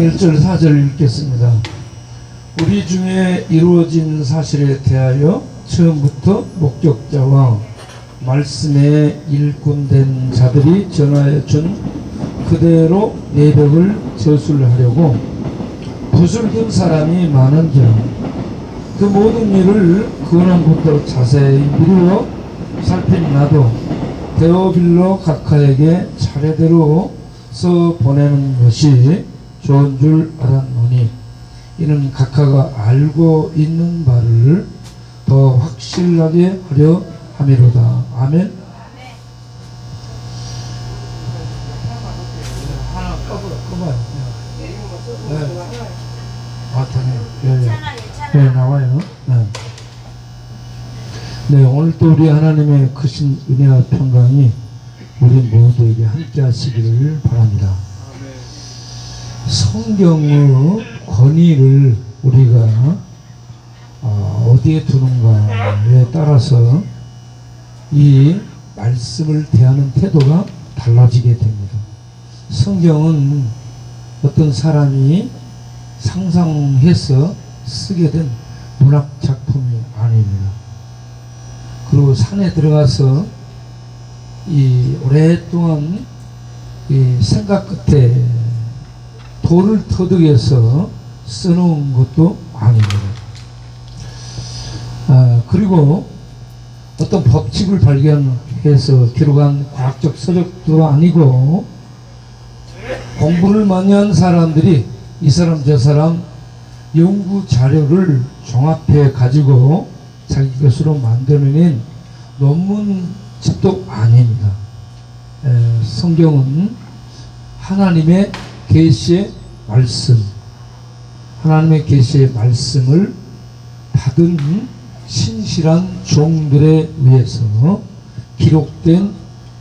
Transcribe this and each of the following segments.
1절 4절 읽겠습니다. 우리 중에 이루어진 사실에 대하여 처음부터 목격자와 말씀에 일꾼된 자들이 전하여 준 그대로 내벽을 저술하려고 든 사람이 많은지라 그 모든 일을 근원부터 자세히 미루어 살핀 나도 데오빌로 각하에게 차례대로 써 보내는 것이 좋은 줄 알았노니 이는 각하가 알고 있는 바를 더 확실하게 하려 함이로다. 아멘. 네. 네. 네. 네, 오늘 또 우리 하나님의 크신 은혜와 평강이 우리 모두에게 함께 하시기를 바랍니다. 성경의 권위를 우리가 어, 어디에 두는가에 따라서 이 말씀을 대하는 태도가 달라지게 됩니다. 성경은 어떤 사람이 상상해서 쓰게 된 문학 작품이 아닙니다. 그리고 산에 들어가서 이 오랫동안 이 생각 끝에 돌을 터득해서 써놓은 것도 아닙니다. 아, 그리고 어떤 법칙을 발견해서 기록한 과학적 서적도 아니고 공부를 많이 한 사람들이 이 사람 저 사람 연구 자료를 종합해 가지고 자기 것으로 만들어낸 논문집도 아닙니다. 에, 성경은 하나님의 계시의 말씀, 하나님의 계시의 말씀을 받은 신실한 종들에 의해서 기록된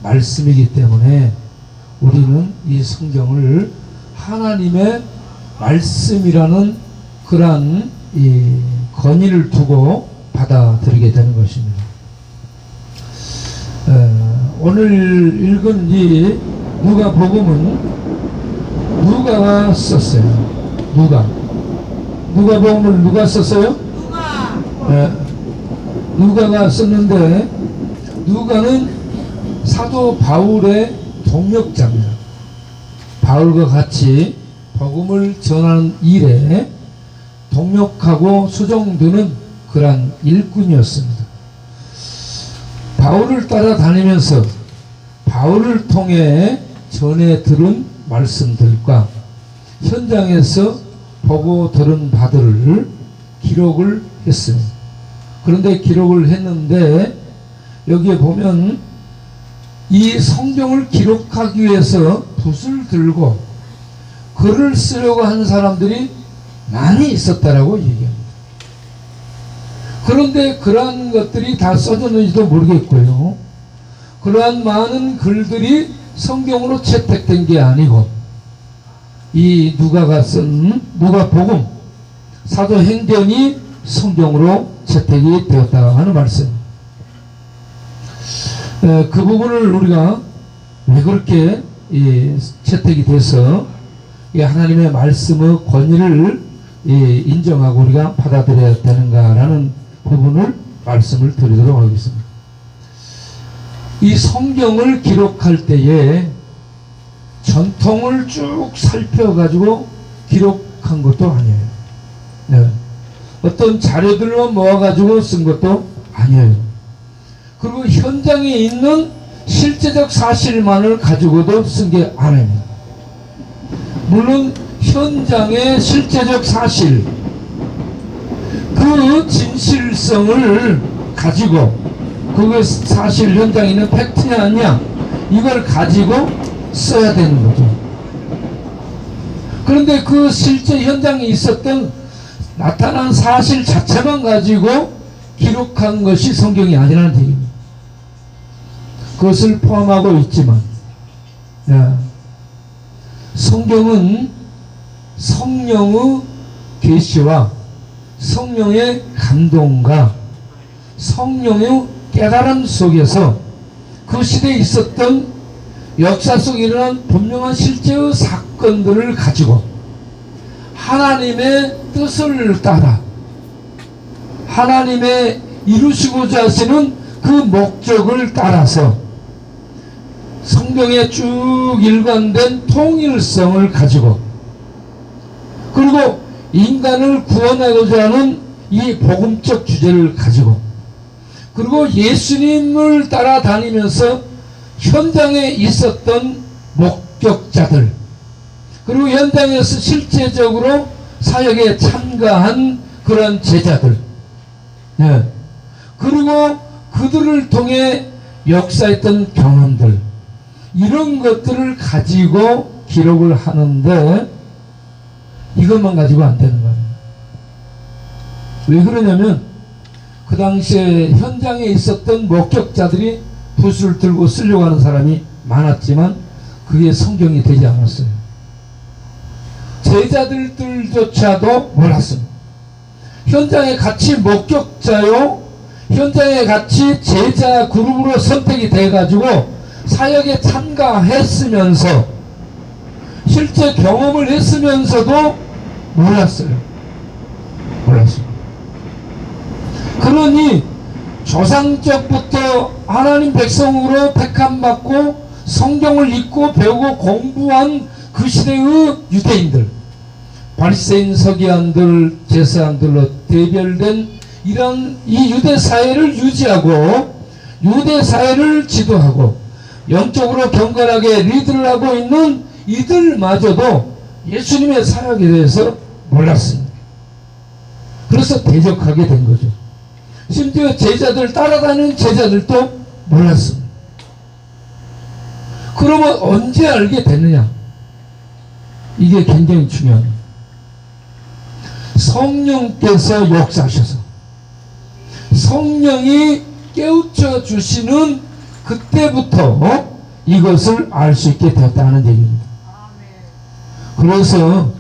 말씀이기 때문에 우리는 이 성경을 하나님의 말씀이라는 그러한 이 권위를 두고 받아들이게 되는 것입니다. 어, 오늘 읽은 이 누가 복음은 누가가 썼어요. 누가 누가 복음을 누가 썼어요? 누가 예, 누가가 썼는데 누가는 사도 바울의 동역자입니다. 바울과 같이 복음을 전하는 일에 동역하고 수종드는 그러한 일꾼이었습니다. 바울을 따라다니면서 바울을 통해 전해 들은 말씀들과 현장에서 보고 들은 바들을 기록을 했어요. 그런데 기록을 했는데 여기에 보면 이 성경을 기록하기 위해서 붓을 들고 글을 쓰려고 한 사람들이 많이 있었다라고 얘기합니다. 그런데 그러한 것들이 다 써졌는지도 모르겠고요. 그러한 많은 글들이 성경으로 채택된 게 아니고 이 누가가 쓴 누가복음 사도행전이 성경으로 채택이 되었다 하는 말씀. 에, 그 부분을 우리가 왜 그렇게 이, 채택이 돼서 이 하나님의 말씀의 권위를 이, 인정하고 우리가 받아들여야 되는가라는 부분을 말씀을 드리도록 하겠습니다. 이 성경을 기록할 때에 전통을 쭉 살펴가지고 기록한 것도 아니에요. 네. 어떤 자료들만 모아가지고 쓴 것도 아니에요. 그리고 현장에 있는 실제적 사실만을 가지고도 쓴 게 아닙니다. 물론 현장의 실제적 사실, 그 진실성을 가지고 그게 사실 현장에 있는 팩트냐 아니냐 이걸 가지고 써야 되는 거죠. 그런데 그 실제 현장에 있었던 나타난 사실 자체만 가지고 기록한 것이 성경이 아니라는 얘기입니다. 그것을 포함하고 있지만 야, 성경은 성령의 계시와 성령의 감동과 성령의 깨달음 속에서 그 시대에 있었던 역사 속에 일어난 분명한 실제의 사건들을 가지고 하나님의 뜻을 따라 하나님의 이루시고자 하시는 그 목적을 따라서 성경에 쭉 일관된 통일성을 가지고 그리고 인간을 구원하고자 하는 이 복음적 주제를 가지고 그리고 예수님을 따라다니면서 현장에 있었던 목격자들 그리고 현장에서 실제적으로 사역에 참가한 그런 제자들 네. 그리고 그들을 통해 역사했던 경험들 이런 것들을 가지고 기록을 하는데 이것만 가지고 안 되는 거예요. 왜 그러냐면 그 당시에 현장에 있었던 목격자들이 붓을 들고 쓰려고 하는 사람이 많았지만 그게 성경이 되지 않았어요. 제자들조차도 몰랐습니다. 현장에 같이 목격자요, 현장에 같이 제자 그룹으로 선택이 돼가지고 사역에 참가했으면서 실제 경험을 했으면서도 몰랐어요. 몰랐어요. 그러니 조상적부터 하나님 백성으로 택함받고 성경을 읽고 배우고 공부한 그 시대의 유대인들 바리새인 서기관들 제사장들로 대별된 이런 이 유대 사회를 유지하고 유대 사회를 지도하고 영적으로 경건하게 리드를 하고 있는 이들마저도 예수님의 사역에 대해서 몰랐습니다. 그래서 대적하게 된 거죠. 심지어 제자들 따라다니는 제자들도 몰랐습니다. 그러면 언제 알게 됐느냐? 이게 굉장히 중요합니다. 성령께서 역사하셔서 성령이 깨우쳐 주시는 그때부터 이것을 알 수 있게 되었다는 얘기입니다. 그래서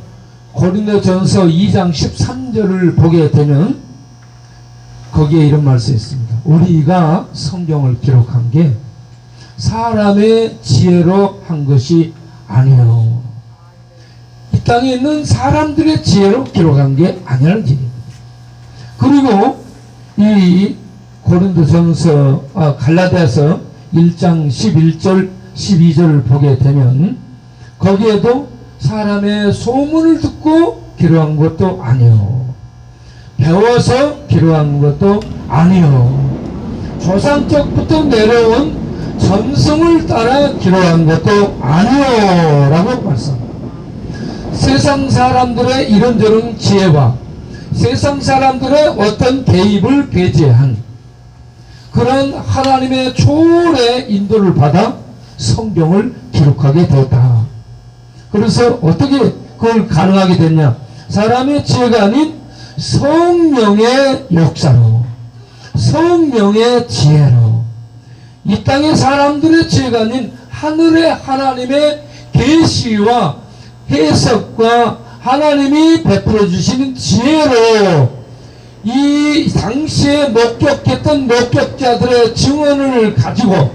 고린도전서 2장 13절을 보게 되면 거기에 이런 말씀이 있습니다. 우리가 성경을 기록한 게 사람의 지혜로 한 것이 아니요. 이 땅에 있는 사람들의 지혜로 기록한 게 아니라는 얘기입니다. 그리고 이 고린도전서 아, 갈라디아서 1장 11절 12절을 보게 되면 거기에도 사람의 소문을 듣고 기록한 것도 아니요. 배워서 기록한 것도 아니요. 조상적부터 내려온 전성을 따라 기록한 것도 아니요 라고 말씀합니다. 세상 사람들의 이런저런 지혜와 세상 사람들의 어떤 개입을 배제한 그런 하나님의 초월의 인도를 받아 성경을 기록하게 되었다. 그래서 어떻게 그걸 가능하게 됐냐? 사람의 지혜가 아닌 성령의 역사로, 성령의 지혜로, 이 땅의 사람들의 지혜가 아닌 하늘의 하나님의 계시와 해석과 하나님이 베풀어 주시는 지혜로 이 당시에 목격했던 목격자들의 증언을 가지고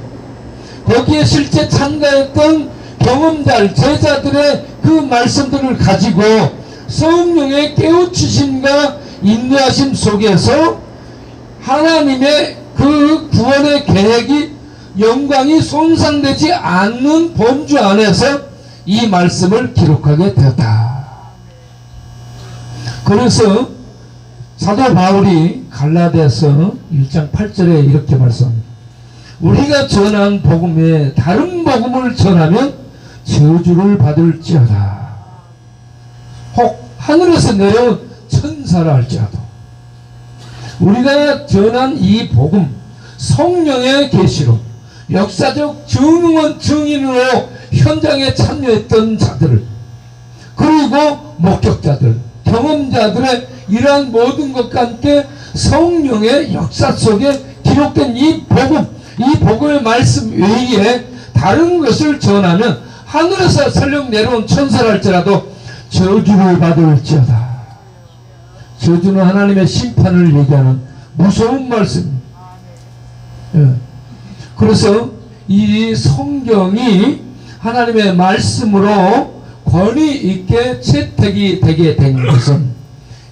거기에 실제 참가했던 경험자 제자들의 그 말씀들을 가지고 성령의 깨우치심과 인도하심 속에서 하나님의 그 구원의 계획이 영광이 손상되지 않는 범주 안에서 이 말씀을 기록하게 되었다. 그래서 사도 바울이 갈라디아서 1장 8절에 이렇게 말씀합니다. 우리가 전한 복음에 다른 복음을 전하면 저주를 받을지어다. 혹 하늘에서 내려온 천사라 할지라도. 우리가 전한 이 복음 성령의 계시로 역사적 증언 증인으로 현장에 참여했던 자들을 그리고 목격자들 경험자들의 이러한 모든 것과 함께 성령의 역사 속에 기록된 이 복음 이 복음의 말씀 외에 다른 것을 전하면 하늘에서 설령 내려온 천사랄지라도 저주를 받을지어다. 저주는 하나님의 심판을 얘기하는 무서운 말씀입니다. 예. 그래서 이 성경이 하나님의 말씀으로 권위 있게 채택이 되게 된 것은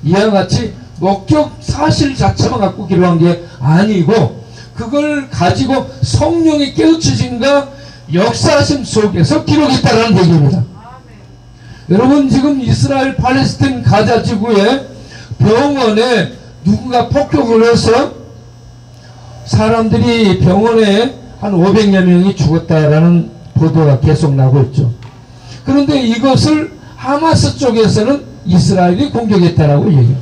이와 같이 목적 사실 자체만 갖고 기록한 게 아니고 그걸 가지고 성령의 깨우치심과 역사심 속에서 기록했다는 얘기입니다. 여러분 지금 이스라엘 팔레스틴 가자 지구에 병원에 누군가 폭격을 해서 사람들이 병원에 한 500여 명이 죽었다라는 보도가 계속 나고 있죠. 그런데 이것을 하마스 쪽에서는 이스라엘이 공격했다라고 얘기해요.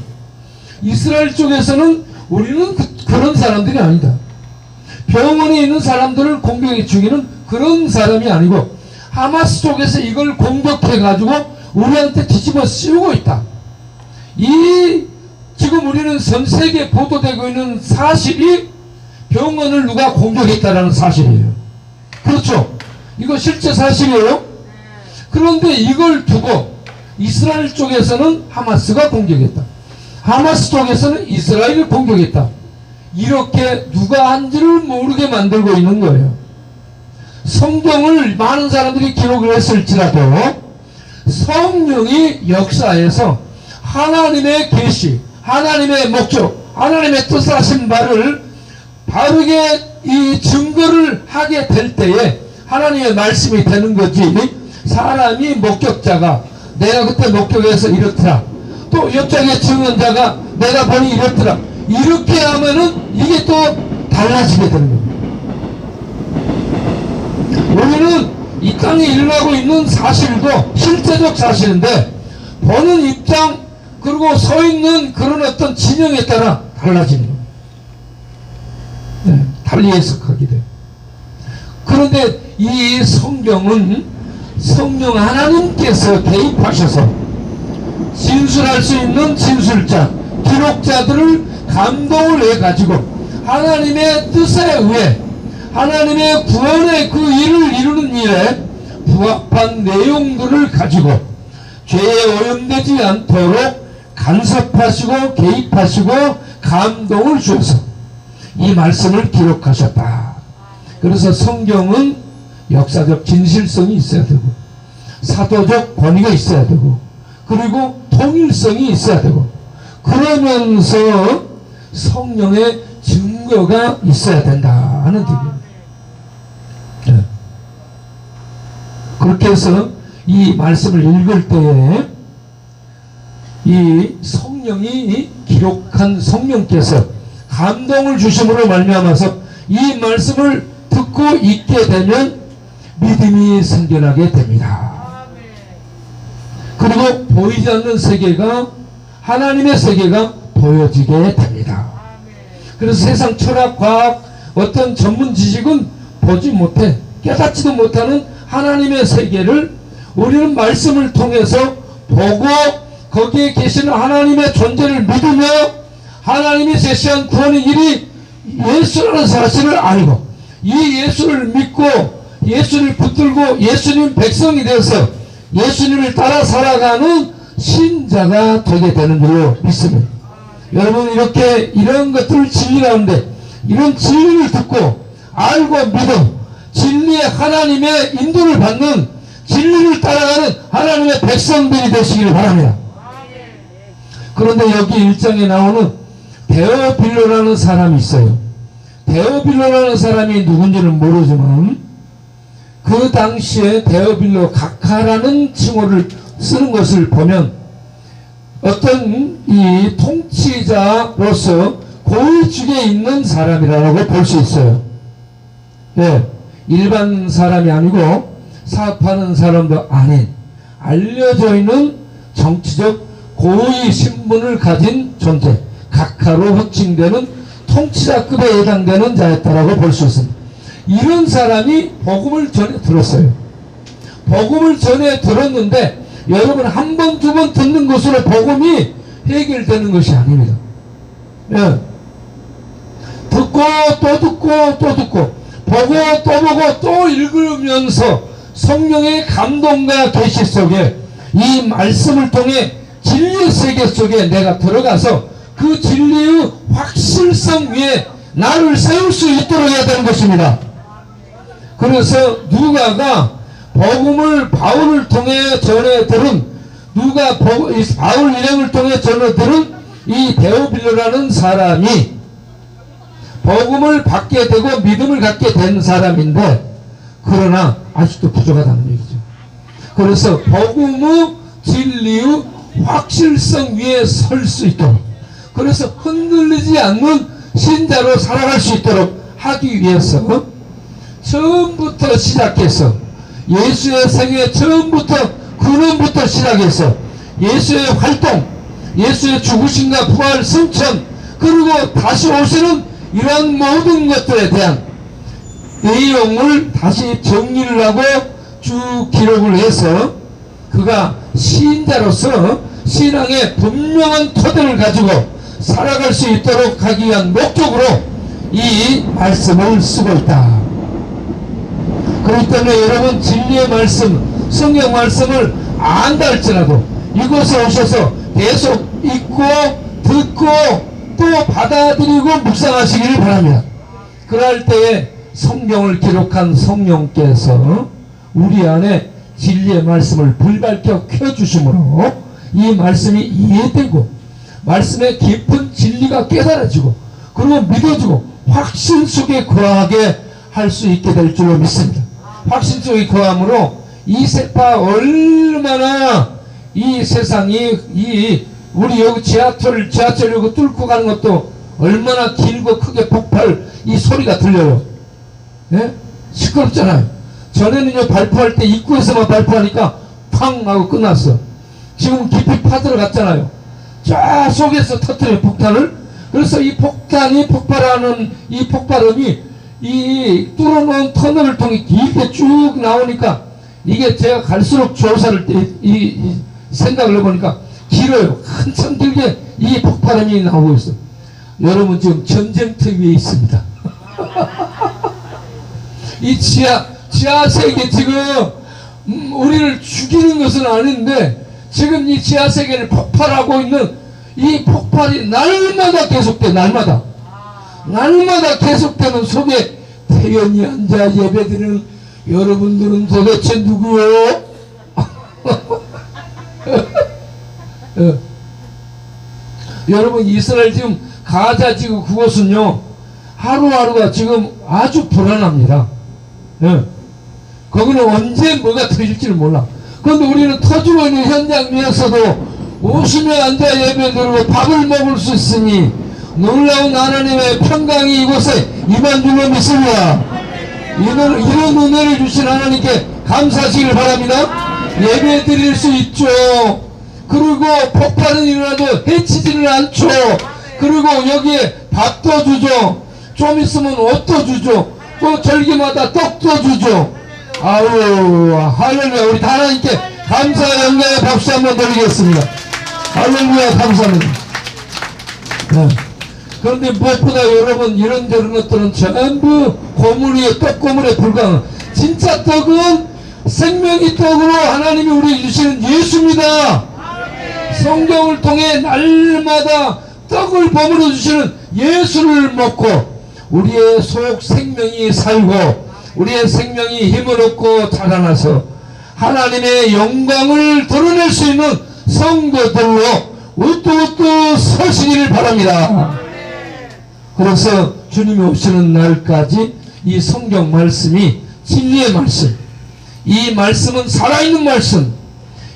이스라엘 쪽에서는 우리는 그, 런 사람들이 아니다. 병원에 있는 사람들을 공격해 죽이는 그런 사람이 아니고 하마스 쪽에서 이걸 공격해 가지고 우리한테 뒤집어 씌우고 있다. 이 지금 우리는 전 세계에 보도되고 있는 사실이 병원을 누가 공격했다라는 사실이에요. 그렇죠? 이거 실제 사실이에요. 그런데 이걸 두고 이스라엘 쪽에서는 하마스가 공격했다. 하마스 쪽에서는 이스라엘을 공격했다. 이렇게 누가 한지를 모르게 만들고 있는 거예요. 성경을 많은 사람들이 기록을 했을지라도 성령이 역사에서 하나님의 계시, 하나님의 목적, 하나님의 뜻을 하신 바를 바르게 이 증거를 하게 될 때에 하나님의 말씀이 되는 거지. 사람이 목격자가 내가 그때 목격해서 이렇더라. 또 옆장의 증언자가 내가 보니 이렇더라. 이렇게 하면은 이게 또 달라지게 되는 겁니다 우리는 이 땅에 일어나고 있는 사실도 실제적 사실인데 보는 입장 그리고 서 있는 그런 어떤 진영에 따라 달라지는 겁니다 네, 달리 해석하게 돼요. 그런데 이 성경은 성령 하나님께서 개입하셔서 진술할 수 있는 진술자, 기록자들을 감동을 해 가지고 하나님의 뜻에 의해 하나님의 구원의 그 일을 이루는 일에 부합한 내용들을 가지고 죄에 오염되지 않도록 간섭하시고 개입하시고 감동을 주어서 이 말씀을 기록하셨다. 그래서 성경은 역사적 진실성이 있어야 되고 사도적 권위가 있어야 되고 그리고 통일성이 있어야 되고 그러면서 성령의 증거가 있어야 된다 하는 얘기입니다. 그렇게 해서 이 말씀을 읽을 때에 이 성령이 기록한 성령께서 감동을 주심으로 말미암아서 이 말씀을 듣고 있게 되면 믿음이 생겨나게 됩니다. 그리고 보이지 않는 세계가 하나님의 세계가 보여지게 됩니다. 그래서 세상 철학, 과학, 어떤 전문 지식은 보지 못해 깨닫지도 못하는 하나님의 세계를 우리는 말씀을 통해서 보고 거기에 계시는 하나님의 존재를 믿으며 하나님이 제시한 구원의 일이 예수라는 사실을 알고 이 예수를 믿고 예수를 붙들고 예수님 백성이 되어서 예수님을 따라 살아가는 신자가 되게 되는 줄로 믿습니다. 여러분 이렇게 이런 것들을 진리라는데 이런 진리를 듣고 알고 믿어 진리의 하나님의 인도를 받는 진리를 따라가는 하나님의 백성들이 되시기를 바랍니다. 그런데 여기 일장에 나오는 데어빌로라는 사람이 있어요. 데어빌로라는 사람이 누군지는 모르지만 그 당시에 데어빌로 각하라는 칭호를 쓰는 것을 보면 어떤 이 통치자로서 고위직에 있는 사람이라고 볼 수 있어요. 예, 일반 사람이 아니고 사업하는 사람도 아닌 알려져 있는 정치적 고위 신분을 가진 존재. 각하로 호칭되는 통치자급에 해당되는 자였다라고 볼 수 있습니다. 이런 사람이 복음을 전해 들었어요. 복음을 전해 들었는데 여러분 한 번, 두 번 듣는 것으로 복음이 해결되는 것이 아닙니다. 예. 듣고 또 듣고 또 듣고 보고 또 보고 또 읽으면서 성령의 감동과 계시 속에 이 말씀을 통해 진리 세계 속에 내가 들어가서 그 진리의 확실성 위에 나를 세울 수 있도록 해야 되는 것입니다. 그래서 누가가 복음을 바울을 통해 전해들은 누가 바울 일행을 통해 전해들은 이 데오빌로라는 사람이 복음을 받게 되고 믿음을 갖게 된 사람인데 그러나 아직도 부족하다는 얘기죠. 그래서 복음의 진리의 확실성 위에 설 수 있도록 그래서 흔들리지 않는 신자로 살아갈 수 있도록 하기 위해서 처음부터 시작해서 예수의 생애 처음부터 근원부터 시작해서 예수의 활동, 예수의 죽으심과 부활, 승천, 그리고 다시 오시는 이러한 모든 것들에 대한 내용을 다시 정리를 하고 쭉 기록을 해서 그가 시인자로서 신앙의 분명한 토대를 가지고 살아갈 수 있도록 하기 위한 목적으로 이 말씀을 쓰고 있다. 그렇기 때문에 여러분 진리의 말씀, 성경 말씀을 안다 할지라도 이곳에 오셔서 계속 읽고 듣고 또 받아들이고 묵상하시기를 바랍니다. 그럴 때에 성경을 기록한 성령께서 우리 안에 진리의 말씀을 불밝혀 켜주심으로 이 말씀이 이해되고 말씀의 깊은 진리가 깨달아지고 그리고 믿어지고 확신 속에 거하게 할 수 있게 될 줄로 믿습니다. 확신 속에 거함으로 이 세파 얼마나 이 세상이 이 우리 여기 지하철 지하철역을 뚫고 가는 것도 얼마나 길고 크게 폭발 이 소리가 들려요. 예? 시끄럽잖아요. 전에는요 발포할 때 입구에서만 발포하니까 팡 하고 끝났어. 지금 깊이 파들어갔잖아요. 저 속에서 터뜨려 폭탄을. 그래서 이 폭탄이 폭발하는 이 폭발음이 이 뚫어놓은 터널을 통해 길게 쭉 나오니까 이게 제가 갈수록 조사를 때, 이, 이 생각을 해보니까 길어요. 한참 길게 이 폭발음이 나오고 있어. 여러분 지금 전쟁터 위에 있습니다. 이 지하 지하 세계 지금 음, 우리를 죽이는 것은 아닌데 지금 이 지하 세계를 폭발하고 있는 이 폭발이 날마다 계속돼 날마다 날마다 계속되는 속에 태연히 앉아 예배드리는 여러분들은 도대체 누구요? 어. 여러분 이스라엘 지금 가자 지금 그곳은요 하루하루가 지금 아주 불안합니다. 예. 거기는 언제 뭐가 터질지를 몰라. 그런데 우리는 터지고 있는 현장 위에서도 웃으며 앉아 예배 드리고 밥을 먹을 수 있으니 놀라운 하나님의 평강이 이곳에 임한 줄로 믿습니다. 이런, 이런 은혜를 주신 하나님께 감사하시길 바랍니다. 예배 드릴 수 있죠. 그리고 폭발은 일어나도 해치지는 않죠. 그리고 여기에 밥도 주죠. 좀 있으면 옷도 주죠. 또 절기마다 떡도 주죠. 아유, 할렐루야. 우리 다 하나님께 감사 영광의 박수 한번 드리겠습니다. 할렐루야. 감사합니다. 네. 그런데 무엇보다 여러분 이런 저런 것들은 전부 고물이에 떡고물에 불과한 진짜 떡은 생명의 떡으로 하나님이 우리 주시는 예수입니다. 성경을 통해 날마다 떡을 버무려 주시는 예수를 먹고 우리의 속 생명이 살고 우리의 생명이 힘을 얻고 자라나서 하나님의 영광을 드러낼 수 있는 성도들로 우뚜우뚜 서시기를 바랍니다. 그래서 주님이 오시는 날까지 이 성경 말씀이 진리의 말씀, 이 말씀은 살아있는 말씀,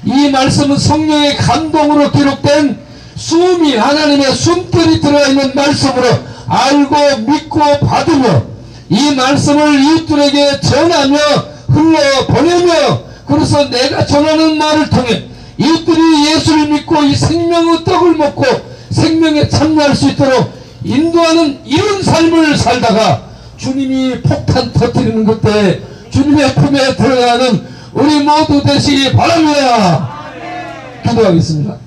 이 말씀은 성령의 감동으로 기록된 숨이 하나님의 숨결이 들어있는 말씀으로 알고 믿고 받으며 이 말씀을 이웃들에게 전하며 흘러 보내며 그래서 내가 전하는 말을 통해 이웃들이 예수를 믿고 이 생명의 떡을 먹고 생명에 참여할 수 있도록 인도하는 이런 삶을 살다가 주님이 폭탄 터뜨리는 그때 주님의 품에 들어가는 우리 모두 되시기 바랍니다. 기도하겠습니다.